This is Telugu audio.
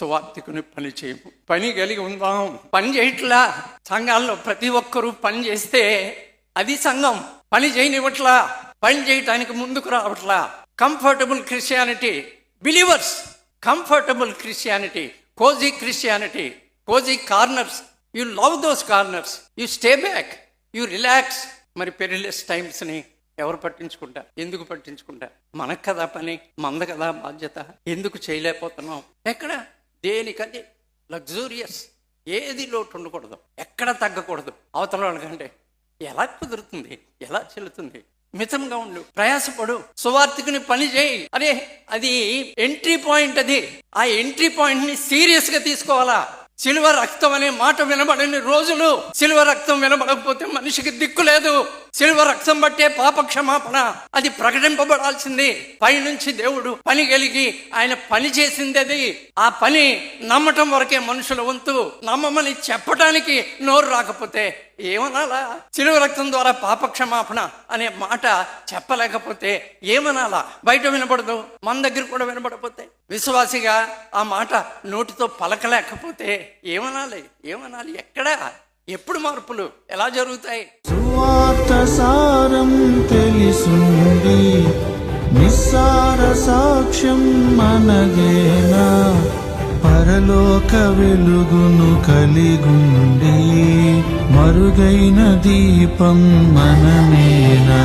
సువార్థికుని పని చేయము. పని కలిగి ఉందాం. పని చేయట్లా సంఘాల్లో ప్రతి ఒక్కరూ పని చేస్తే అది సంఘం. పని చేయనివ్వట్లా. పని చేయటానికి ముందుకు రావట్లా. Comfortable Christianity believers. Comfortable Christianity. Cozy Christianity. Cozy corners. You love those corners. You stay back. You relax. మరి పెరిలెస్ టైమ్స్ని ఎవరు పట్టించుకుంటారు? ఎందుకు పట్టించుకుంటారు? మనకు కదా పని మంద కదా బాధ్యత. ఎందుకు చేయలేకపోతున్నాం? ఎక్కడ? దేనికది లగ్జూరియస్ ఏది లోటు ఉండకూడదు. ఎక్కడ తగ్గకూడదు. అవతల వాళ్ళకంటే ఎలా కుదురుతుంది? ఎలా చెల్లుతుంది? మితంగా ఉండు. ప్రయాసపడు. సువార్థికుని పని చేయి. అరే అది ఎంట్రీ పాయింట్ అది. ఆ ఎంట్రీ పాయింట్ని సీరియస్గా తీసుకోవాలా? సిల్వ రక్తం అనే మాట వినబడని రోజులు. సిల్వ రక్తం వినబడకపోతే మనిషికి దిక్కు లేదు. సిల్వ రక్తం బట్టే పాప క్షమాపణ అది ప్రకటింపబడాల్సింది. పైనుంచి దేవుడు పని కలిగి ఆయన పని చేసింది అది ఆ పని నమ్మటం వరకే మనుషుల వంతు. నమ్మమని చెప్పటానికి నోరు రాకపోతే ఏమనాలా? చిలువ రక్తం ద్వారా పాపక్షమాపణ అనే మాట చెప్పలేకపోతే ఏమనాలా? బయట వినపడదు మన దగ్గర కూడా వినపడపోతే విశ్వాసిగా ఆ మాట నోటితో పలకలేకపోతే ఏమనాలి? ఏమనాలి? ఎక్కడా? ఎప్పుడు మార్పులు? ఎలా జరుగుతాయి? సువార్త సారం తెలిసుండి నిస్సార సాక్ష్యం మనదేనా పరలోక వెలుగును కలిగుండి మరుగైన దీపం మనమేనా?